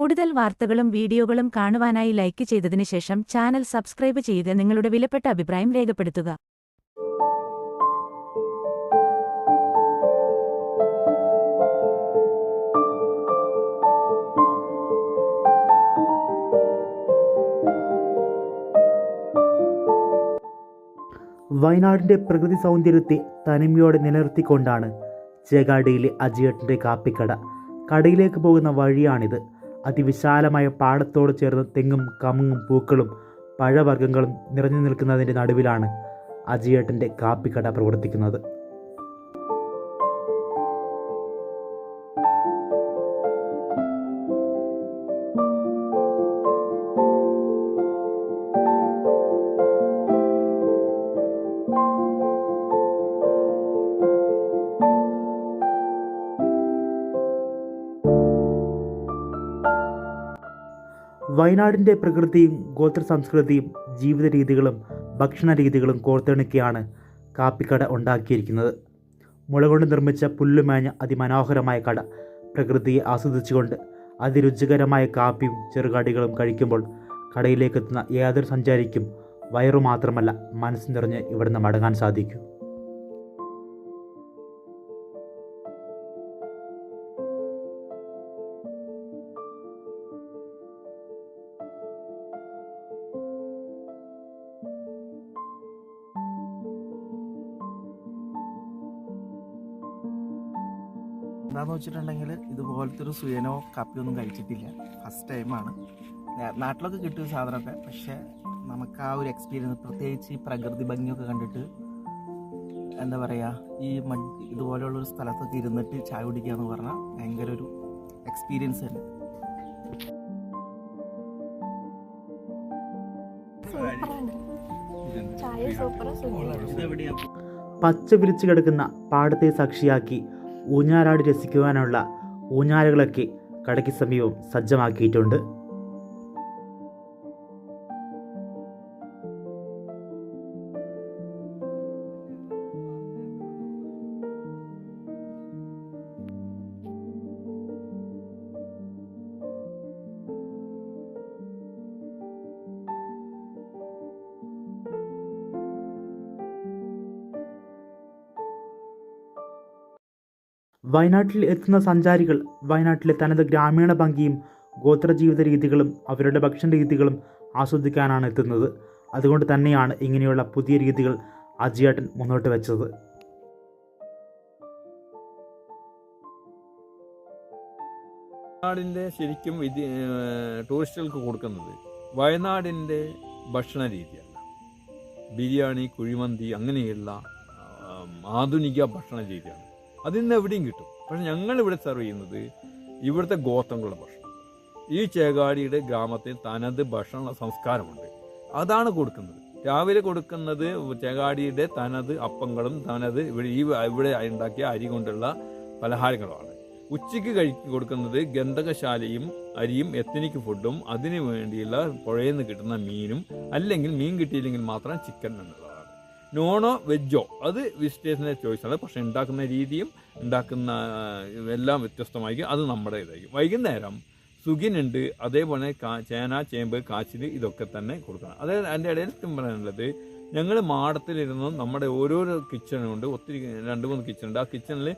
കൂടുതൽ വാർത്തകളും വീഡിയോകളും കാണുവാനായി ലൈക്ക് ചെയ്തതിനു ശേഷം ചാനൽ സബ്സ്ക്രൈബ് ചെയ്ത് നിങ്ങളുടെ വിലപ്പെട്ട അഭിപ്രായം രേഖപ്പെടുത്തുക. വയനാടിന്റെ പ്രകൃതി സൗന്ദര്യത്തെ തനിമയോടെ നിലനിർത്തിക്കൊണ്ടാണ് ചേകാടിയിലെ അജിയേട്ടന്റെ കാപ്പിക്കട. കടയിലേക്ക് പോകുന്ന വഴിയാണിത്. അതിവിശാലമായ പാടത്തോട് ചേർന്ന് തെങ്ങും കമുങ്ങും പൂക്കളും പഴവർഗങ്ങളും നിറഞ്ഞു നിൽക്കുന്നതിന്റെ നടുവിലാണ് അജിയേട്ടന്റെ കാപ്പിക്കട പ്രവർത്തിക്കുന്നത്. വയനാടിന്റെ പ്രകൃതിയും ഗോത്ര സംസ്കൃതിയും ജീവിത രീതികളും ഭക്ഷണ രീതികളും കോർത്തിണക്കിയാണ് കാപ്പിക്കട ഉണ്ടാക്കിയിരിക്കുന്നത്. മുള കൊണ്ട് നിർമ്മിച്ച പുല്ലുമേഞ്ഞ അതിമനോഹരമായ കട പ്രകൃതിയെ ആസ്വദിച്ചുകൊണ്ട് അതിരുചികരമായ കാപ്പിയും ചെറുകടികളും കഴിക്കുമ്പോൾ കടയിലേക്കെത്തുന്ന ഏതൊരു സഞ്ചാരിക്കും വയറു മാത്രമല്ല മനസ്സ് നിറഞ്ഞ് ഇവിടുന്ന് മടങ്ങാൻ സാധിക്കും. എന്താന്ന് വെച്ചിട്ടുണ്ടെങ്കിൽ ഇതുപോലത്തെ ഒരു സുയനോ കാപ്പിയൊന്നും കഴിച്ചിട്ടില്ല. ഫസ്റ്റ് ടൈമാണ് നാട്ടിലൊക്കെ കിട്ടിയ സാധനമൊക്കെ പക്ഷേ നമുക്ക് ആ ഒരു എക്സ്പീരിയൻസ് പ്രത്യേകിച്ച് ഈ പ്രകൃതി ഭംഗിയൊക്കെ കണ്ടിട്ട് എന്താ പറയുക ഈ മഡ് ഇതുപോലെയുള്ള ഒരു സ്ഥലത്തൊക്കെ ഇരുന്നിട്ട് ചായ കുടിക്കുക എന്ന് പറഞ്ഞാൽ ഭയങ്കര ഒരു എക്സ്പീരിയൻസ് തന്നെ. പച്ച വിരിച്ചു കിടക്കുന്ന പാടത്തെ സാക്ഷിയാക്കി ഊഞ്ഞാലാടി രസിക്കുവാനുള്ള ഊഞ്ഞാലുകളൊക്കെ കടയ്ക്ക് സമീപം സജ്ജമാക്കിയിട്ടുണ്ട്. വയനാട്ടിൽ എത്തുന്ന സഞ്ചാരികൾ വയനാട്ടിലെ തനത് ഗ്രാമീണ ഭംഗിയും ഗോത്ര ജീവിത രീതികളും അവരുടെ ഭക്ഷണ രീതികളും ആസ്വദിക്കാനാണ് എത്തുന്നത്. അതുകൊണ്ട് തന്നെയാണ് ഇങ്ങനെയുള്ള പുതിയ രീതികൾ അജിയേട്ടൻ മുന്നോട്ട് വെച്ചത്. വയനാടിന്റെ ശരിക്കും വിദ്യ ടൂറിസ്റ്റുകൾക്ക് കൊടുക്കുന്നത് വയനാടിന്റെ ഭക്ഷണ രീതിയല്ല. ബിരിയാണി കുഴിമന്തി അങ്ങനെയുള്ള ആധുനിക ഭക്ഷണ രീതിയാണ്. അതിന്ന് എവിടെയും കിട്ടും. പക്ഷെ ഞങ്ങൾ ഇവിടെ സെർവ് ചെയ്യുന്നത് ഇവിടുത്തെ ഗോത്രങ്ങളുടെ ഭക്ഷണം. ഈ ചേകാടിയുടെ ഗ്രാമത്തിൽ തനത് ഭക്ഷണ സംസ്കാരമുണ്ട്. അതാണ് കൊടുക്കുന്നത്. രാവിലെ കൊടുക്കുന്നത് ചേകാടിയുടെ തനത് അപ്പങ്ങളും തനത് ഇവിടെ ഈ ഇവിടെ ഉണ്ടാക്കിയ അരി കൊണ്ടുള്ള പലഹാരങ്ങളുമാണ്. ഉച്ചയ്ക്ക് കഴി കൊടുക്കുന്നത് ഗന്ധകശാലയും അരിയും എത്തനിക് ഫുഡും അതിനു വേണ്ടിയുള്ള പുഴയിൽ നിന്ന് കിട്ടുന്ന മീനും അല്ലെങ്കിൽ മീൻ കിട്ടിയില്ലെങ്കിൽ മാത്രം ചിക്കൻ എന്നുള്ളതാണ്. നോണോ വെജോ അത് വിസിറ്റേഴ്സിന്റെ ചോയ്സാണ് പക്ഷേ ഉണ്ടാക്കുന്ന രീതിയും ഉണ്ടാക്കുന്ന എല്ലാം വ്യത്യസ്തമായിരിക്കും. അത് നമ്മുടെ ഇതായിരിക്കും വൈകുന്നേരം സുഖിനുണ്ട് അതേപോലെ കാ ചേന ചേമ്പ് കാച്ചിൽ ഇതൊക്കെ തന്നെ കൊടുക്കണം. അതായത് അതിന്റെ ഇടയിൽ പറയാനുള്ളത് ഞങ്ങൾ മാടത്തിലിരുന്ന് നമ്മുടെ ഓരോരോ കിച്ചണുണ്ട് ഒത്തിരി രണ്ട് മൂന്ന് കിച്ചണുണ്ട്. ആ കിച്ചണിൽ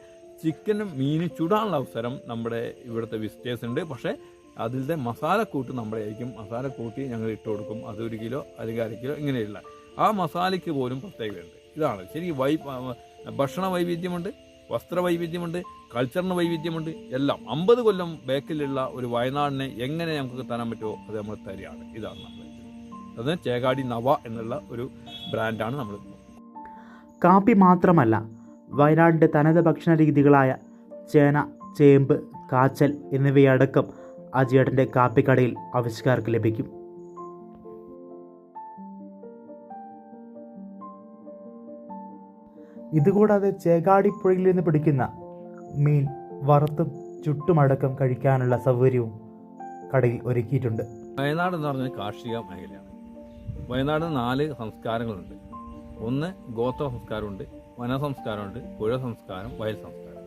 ചിക്കനും മീനും ചുടാനുള്ള അവസരം നമ്മുടെ ഇവിടുത്തെ വിസിറ്റേഴ്സ് ഉണ്ട്. പക്ഷേ അതിന്റെ മസാലക്കൂട്ട് നമ്മുടെ ആയിരിക്കും മസാലക്കൂട്ടി ഞങ്ങൾ ഇട്ട് കൊടുക്കും. അത് ഒരു കിലോ അല്ലെങ്കിൽ അര കിലോ ഇങ്ങനെയുള്ള ആ മസാലയ്ക്ക് പോലും പ്രത്യേകതയുണ്ട്. ഇതാണ്. ശരി വൈ ഭക്ഷണ വൈവിധ്യമുണ്ട് വസ്ത്ര വൈവിധ്യമുണ്ട് കൾച്ചറിന് വൈവിധ്യമുണ്ട് എല്ലാം. അമ്പത് കൊല്ലം ബേക്കിലുള്ള ഒരു വയനാടിനെ എങ്ങനെ നമുക്ക് തരാൻ പറ്റുമോ അത് നമ്മൾ തരികയാണ്. ഇതാണ് നമ്മൾ അത് ചേകാടി നവ എന്നുള്ള ഒരു ബ്രാൻഡാണ് നമ്മൾ കാപ്പി മാത്രമല്ല വയനാടിന്റെ തനത് ഭക്ഷണ രീതികളായ ചേന ചേമ്പ് കാച്ചൽ എന്നിവയടക്കം അജിയേട്ടന്റെ കാപ്പിക്കടയിൽ ആവശ്യക്കാർക്ക് ലഭിക്കും. ഇതുകൂടാതെ ചേകാടിപ്പുഴയിൽ നിന്ന് പിടിക്കുന്ന മീൻ വറുത്തും ചുട്ടുമടക്കം കഴിക്കാനുള്ള സൗകര്യവും കടയിൽ ഒരുക്കിയിട്ടുണ്ട്. വയനാട് എന്ന് പറഞ്ഞാൽ കാർഷിക മേഖലയാണ്. വയനാട് നാല് സംസ്കാരങ്ങളുണ്ട്. ഒന്ന് ഗോത്ര സംസ്കാരമുണ്ട് വന സംസ്കാരമുണ്ട് പുഴ സംസ്കാരം വയൽ സംസ്കാരം.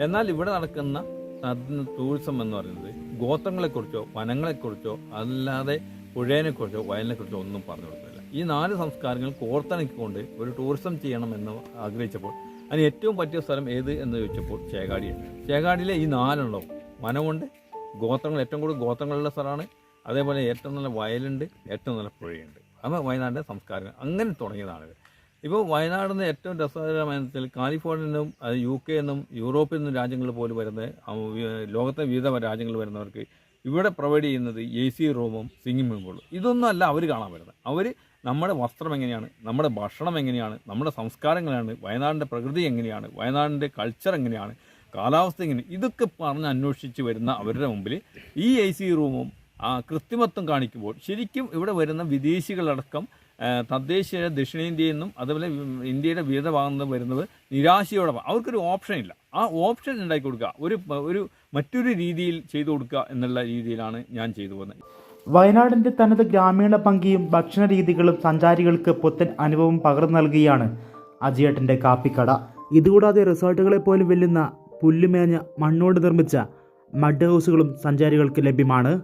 എന്നാൽ ഇവിടെ നടക്കുന്ന ടൂറിസം എന്ന് പറയുന്നത് ഗോത്രങ്ങളെക്കുറിച്ചോ വനങ്ങളെക്കുറിച്ചോ അല്ലാതെ പുഴേനെക്കുറിച്ചോ വയലിനെക്കുറിച്ചോ ഒന്നും പറഞ്ഞു കൊടുക്കുന്നില്ല ഈ നാല് സംസ്കാരങ്ങൾ കോർത്തിണക്കിക്കൊണ്ട് ഒരു ടൂറിസം ചെയ്യണം എന്ന് ആഗ്രഹിച്ചപ്പോൾ അതിന് ഏറ്റവും പറ്റിയ സ്ഥലം ഏത് എന്ന് ചോദിച്ചപ്പോൾ ചേകാടിയാണ് ചേകാടിയിലെ ഈ നാലെണ്ണവും വനമുണ്ട് ഗോത്രങ്ങൾ ഏറ്റവും കൂടുതൽ ഗോത്രങ്ങളുള്ള സ്ഥലമാണ്. അതേപോലെ ഏറ്റവും നല്ല വയലുണ്ട് ഏറ്റവും നല്ല പുഴയുണ്ട്. അത് വയനാടിന്റെ സംസ്കാരം അങ്ങനെ തുടങ്ങിയതാണ് ഇപ്പോൾ വയനാടിന് ഏറ്റവും രസകരമായ കാലിഫോർണിയ നിന്നും യു കെ എന്നും യൂറോപ്പിൽ നിന്നും രാജ്യങ്ങൾ പോലും വരുന്ന ലോകത്തെ വിവിധ രാജ്യങ്ങളിൽ വരുന്നവർക്ക് ഇവിടെ പ്രൊവൈഡ് ചെയ്യുന്നത് എ സി റൂമും സിംഗിംഗ് പൂളും ഇതൊന്നും അല്ല അവർ കാണാൻ വരുന്നത്. അവർ നമ്മുടെ വസ്ത്രം എങ്ങനെയാണ്? നമ്മുടെ ഭക്ഷണം എങ്ങനെയാണ്? നമ്മുടെ സംസ്കാരങ്ങളാണ് വയനാടിന്റെ പ്രകൃതി എങ്ങനെയാണ്? വയനാടിന്റെ കൾച്ചർ എങ്ങനെയാണ്? കാലാവസ്ഥ എങ്ങനെ? ഇതൊക്കെ പറഞ്ഞ് അന്വേഷിച്ച് വരുന്ന അവരുടെ മുമ്പിൽ ഈ എ സി റൂമും ആ കൃത്രിമത്വം കാണിക്കുമ്പോൾ ശരിക്കും ഇവിടെ വരുന്ന വിദേശികളടക്കം തദ്ദേശീയ ദക്ഷിണേന്ത്യയിൽ നിന്നും അതുപോലെ ഇന്ത്യയുടെ വിവിധ ഭാഗത്ത് നിന്ന് വരുന്നത് നിരാശയോടെ അവർക്കൊരു ഓപ്ഷൻ ഇല്ല. ആ ഓപ്ഷൻ ഉണ്ടാക്കി കൊടുക്കുക. ഒരു ഒരു മറ്റൊരു രീതിയിൽ ചെയ്തു കൊടുക്കുക എന്നുള്ള രീതിയിലാണ് ഞാൻ ചെയ്തു പോകുന്നത്. വയനാടിന്റെ തനത് ഗ്രാമീണ ഭംഗിയും ഭക്ഷണ രീതികളും സഞ്ചാരികൾക്ക് പുത്തൻ അനുഭവം പകർന്നു നൽകുകയാണ് അജിയേട്ടന്റെ കാപ്പിക്കട. ഇതുകൂടാതെ റിസോർട്ടുകളെ പോലും വെല്ലുന്ന പുല്ലുമേഞ്ഞ മണ്ണോട് നിർമ്മിച്ച മഡ് ഹൗസുകളും സഞ്ചാരികൾക്ക് ലഭ്യമാണ്.